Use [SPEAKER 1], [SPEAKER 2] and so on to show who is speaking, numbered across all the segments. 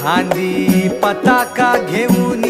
[SPEAKER 1] खांदी पताका घेऊन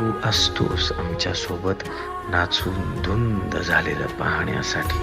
[SPEAKER 2] तू असतोस आमच्यासोबत नाचून धुंद झालेलं पाहण्यासाठी.